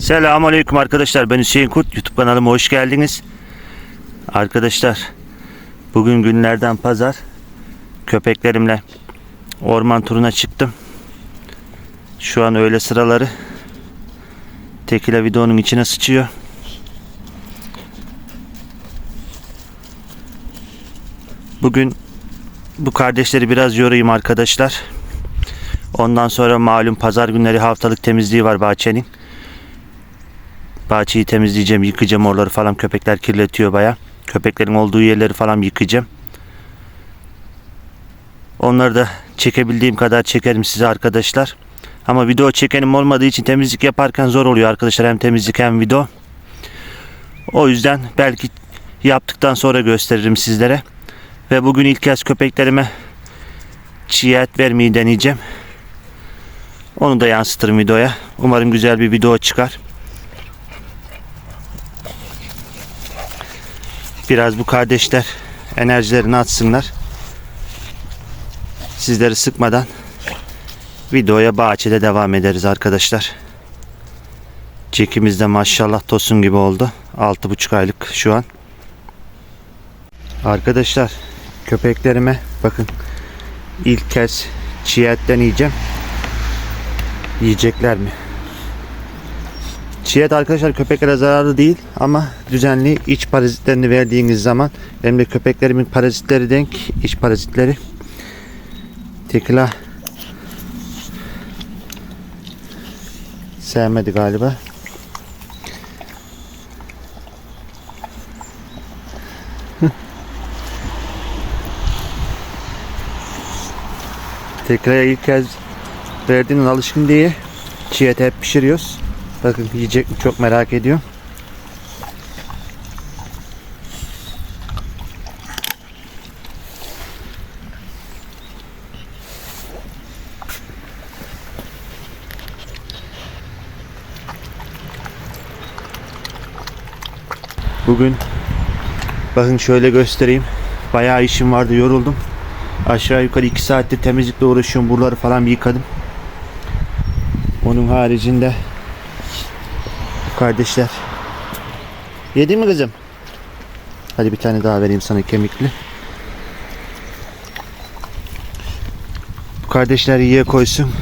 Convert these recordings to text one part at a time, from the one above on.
Selamünaleyküm arkadaşlar. Ben Hüseyin Kurt. YouTube kanalıma hoş geldiniz. Arkadaşlar bugün günlerden pazar. Köpeklerimle orman turuna çıktım. Şu an öğle sıraları. Tekila videonun içine sıçıyor. Bugün bu kardeşleri biraz yorayım arkadaşlar. Ondan sonra malum pazar günleri haftalık temizliği var bahçenin. Bahçeyi temizleyeceğim, yıkayacağım oraları falan. Köpekler kirletiyor baya. Köpeklerin olduğu yerleri falan yıkayacağım. Onları da çekebildiğim kadar çekerim size arkadaşlar. Ama video çekenim olmadığı için temizlik yaparken zor oluyor arkadaşlar. Hem temizlik hem video. O yüzden belki yaptıktan sonra gösteririm sizlere. Ve bugün ilk kez köpeklerime çiğ et vermeyi deneyeceğim. Onu da yansıtırım videoya. Umarım güzel bir video çıkar. Biraz bu kardeşler enerjilerini atsınlar. Sizleri sıkmadan videoya bahçede devam ederiz arkadaşlar. Çekimiz de maşallah tosun gibi oldu. 6,5 aylık şu an. Arkadaşlar köpeklerime bakın ilk kez çiğ etten yiyeceğim. Yiyecekler mi? Çiğ et arkadaşlar köpeklere zararlı değil ama düzenli iç parazitlerini verdiğiniz zaman benim de köpeklerimin parazitleri denk iç parazitleri tekila sevmedi galiba. Tekraya ilk kez verdiğinin alışkın diye çiğ et hep pişiriyoruz. Bakın yiyecek mi çok merak ediyorum. Bugün bakın şöyle göstereyim. Bayağı işim vardı yoruldum. Aşağı yukarı 2 saatte temizlikle uğraşıyorum. Buraları falan yıkadım. Onun haricinde kardeşler. Yedin mi kızım? Hadi bir tane daha vereyim sana kemikli. Bu kardeşler yiye koysun.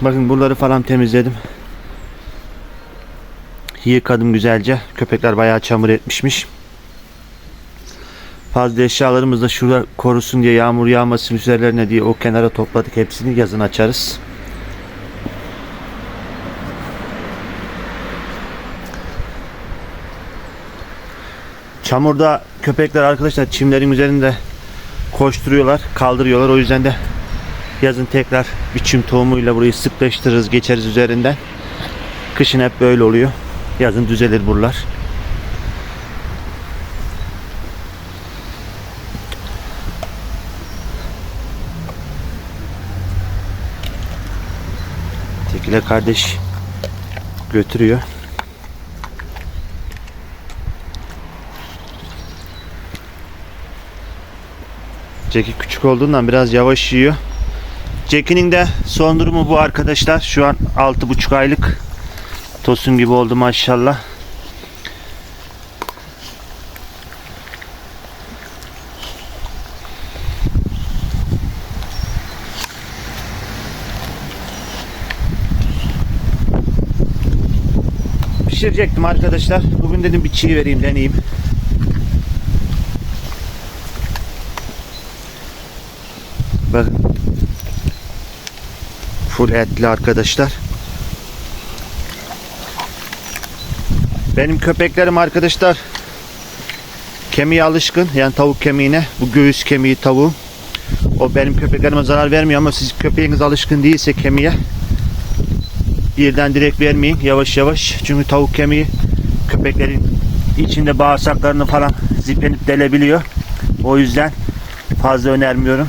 Bakın buraları falan temizledim. Yıkadım güzelce. Köpekler bayağı çamur etmişmiş. Fazla eşyalarımız da şurada korusun diye yağmur yağmasın üzerlerine diye o kenara topladık hepsini yazın açarız. Çamurda köpekler arkadaşlar çimlerin üzerinde koşturuyorlar, kaldırıyorlar. O yüzden de yazın tekrar bir çim tohumuyla burayı sıklaştırırız, geçeriz üzerinden. Kışın hep böyle oluyor. Yazın düzelir buralar. Tekile kardeş götürüyor. Jackie küçük olduğundan biraz yavaş yiyor. Jackie'nin de son durumu bu arkadaşlar. Şu an 6,5 aylık. Tosun gibi oldu maşallah. Pişirecektim arkadaşlar. Bugün dedim bir çiğ vereyim deneyeyim. Full etli arkadaşlar. Benim köpeklerim arkadaşlar kemiğe alışkın. Yani tavuk kemiğine. Bu göğüs kemiği tavuğun. O benim köpeklerime zarar vermiyor ama siz köpeğiniz alışkın değilse kemiğe birden direkt vermeyin. Yavaş yavaş. Çünkü tavuk kemiği köpeklerin içinde bağırsaklarını falan ziplenip delebiliyor. O yüzden fazla önermiyorum.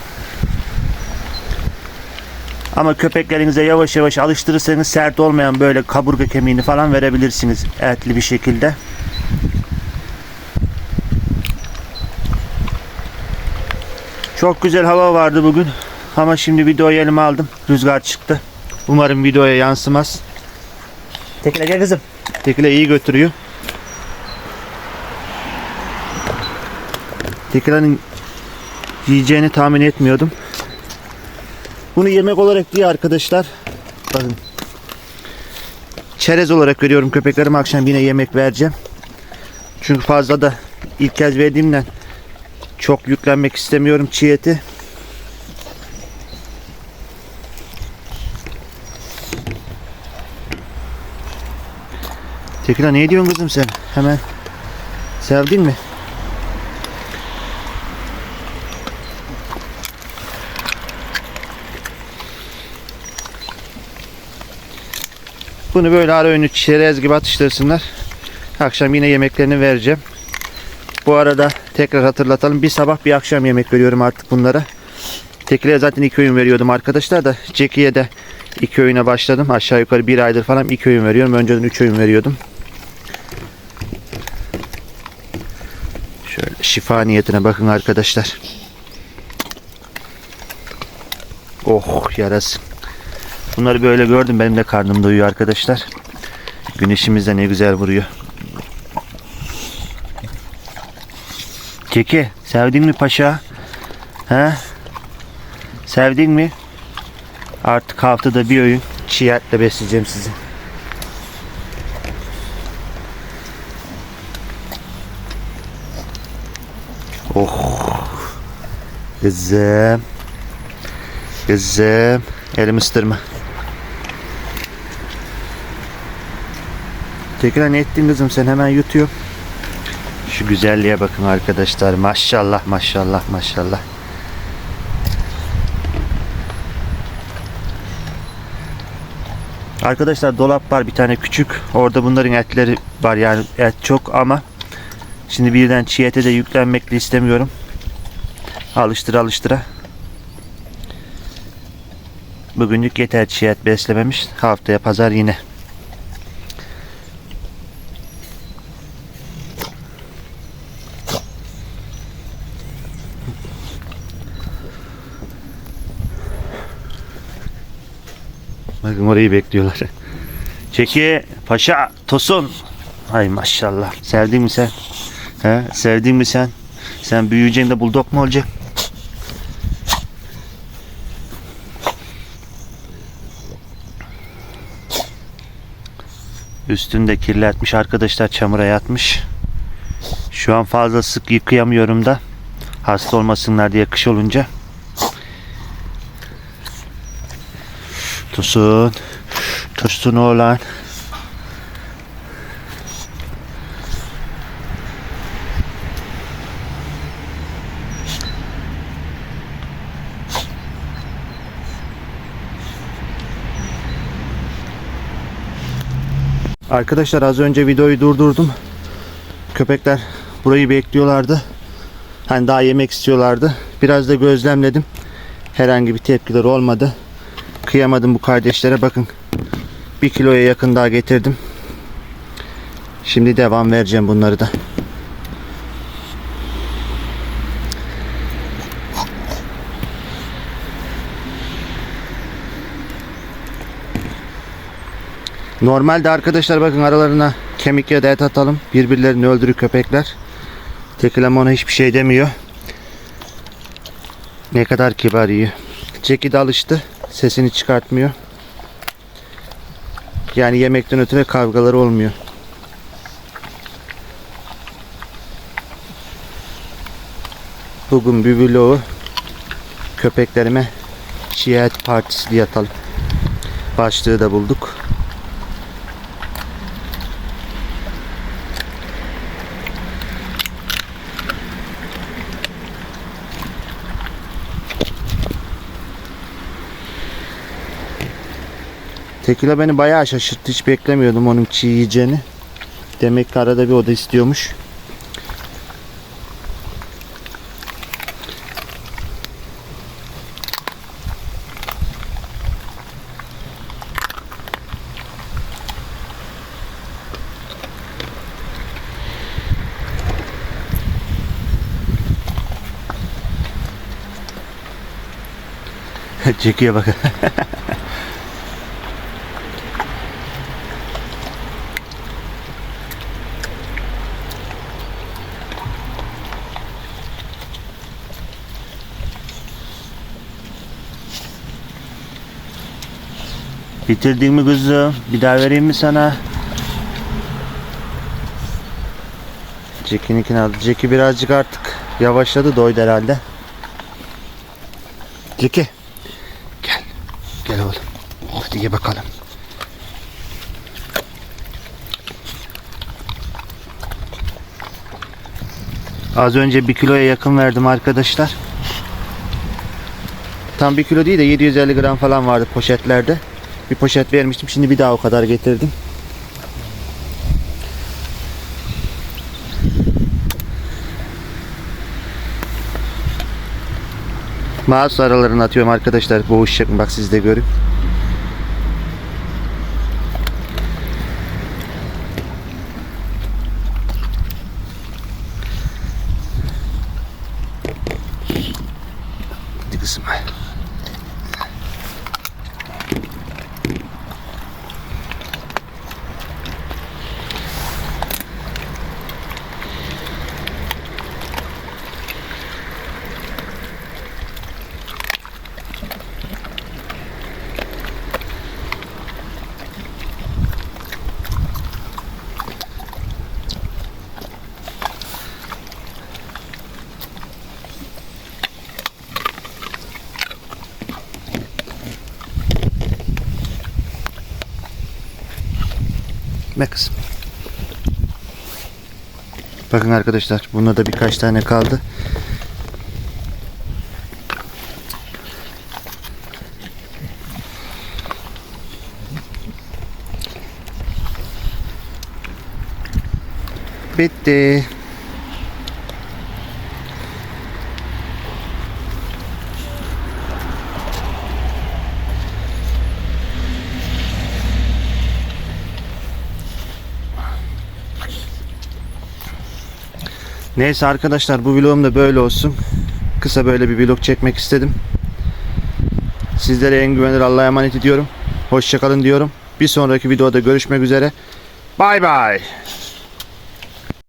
Ama köpeklerinize yavaş yavaş alıştırırsanız sert olmayan böyle kaburga kemiğini falan verebilirsiniz etli bir şekilde. Çok güzel hava vardı bugün. Ama şimdi videoyu elime aldım. Rüzgar çıktı. Umarım videoya yansımaz. Tekile gel kızım. Tekile iyi götürüyor. Tekile'nin yiyeceğini tahmin etmiyordum. Bunu yemek olarak diye arkadaşlar. Bakın. Çerez olarak veriyorum köpeklerime akşam yine yemek vereceğim. Çünkü fazla da ilk kez verdiğimden çok yüklenmek istemiyorum çiğ eti. Tekila ne diyorsun kızım sen? Hemen sevdin mi? Bunu böyle ara önü çerez gibi atıştırsınlar. Akşam yine yemeklerini vereceğim. Bu arada tekrar hatırlatalım. Bir sabah bir akşam yemek veriyorum artık bunlara. Tekile zaten iki öğün veriyordum arkadaşlar da. Jackie'ye de iki öğüne başladım. Aşağı yukarı bir aydır falan iki öğün veriyorum. Önceden üç öğün veriyordum. Şöyle şifa niyetine bakın arkadaşlar. Oh yarasın. Bunları böyle gördüm. Benim de karnım doyuyor arkadaşlar. Güneşimiz de ne güzel vuruyor. Keki sevdin mi paşa? He? Sevdin mi? Artık haftada bir öğün çiğ etle besleyeceğim sizi. Oh. Kızım. Kızım. Elimi ısırma. Tekrar ne ettin kızım sen hemen yutuyor. Şu güzelliğe bakın arkadaşlar. Maşallah maşallah maşallah. Arkadaşlar dolap var bir tane küçük. Orada bunların etleri var yani et çok ama şimdi birden çiğ ete de yüklenmek de istemiyorum. Alıştıra alıştıra. Bugünlük yeter çiğ et beslememiş. Haftaya pazar yine. Bakın orayı bekliyorlar. Çeki, paşa, tosun. Ay maşallah. Sevdin mi sen? He? Sevdin mi sen? Sen büyüyeceğinde buldok mu olacak? Üstünde kirletmiş arkadaşlar çamura yatmış. Şu an fazla sık yıkayamıyorum da. Hasta olmasınlar diye kış olunca. Tosun. Tosun oğlan. Arkadaşlar az önce videoyu durdurdum. Köpekler burayı bekliyorlardı. Hani daha yemek istiyorlardı. Biraz da gözlemledim. Herhangi bir tepkiler olmadı. Kıyamadım bu kardeşlere. Bakın bir kiloya yakın daha getirdim. Şimdi devam vereceğim bunları da. Normalde arkadaşlar bakın aralarına kemik ya da et atalım. Birbirlerini öldürür köpekler. Tekilem ona hiçbir şey demiyor. Ne kadar kibar yiyor. Jackie de alıştı. Sesini çıkartmıyor. Yani yemekten ötürü kavgaları olmuyor. Bugün bir köpeklerime çiğ partisi diye atalım. Başlığı da bulduk. Tekila beni bayağı şaşırttı. Hiç beklemiyordum onun çiğ yiyeceğini. Demek ki arada bir o da istiyormuş. Jackie'ye bak. Bitirdin mi kızım? Bir daha vereyim mi sana? Jack'inkini aldı. Jack'i birazcık artık yavaşladı doydu herhalde. Jack'i. Gel. Gel oğlum. Hadi ye bakalım. Az önce bir kiloya yakın verdim arkadaşlar. Tam bir kilo değil de 750 gram falan vardı poşetlerde. Bir poşet vermiştim. Şimdi bir daha o kadar getirdim. Mouse aralarını atıyorum arkadaşlar. Boğuşacak mı? Bak siz de görün. Hadi. Ne kızım? Bakın arkadaşlar bunda da birkaç tane kaldı. Bitti. Neyse arkadaşlar bu vlogum da böyle olsun. Kısa böyle bir vlog çekmek istedim. Sizlere en güvenilir Allah'a emanet ediyorum. Hoşçakalın diyorum. Bir sonraki videoda görüşmek üzere. Bay bay.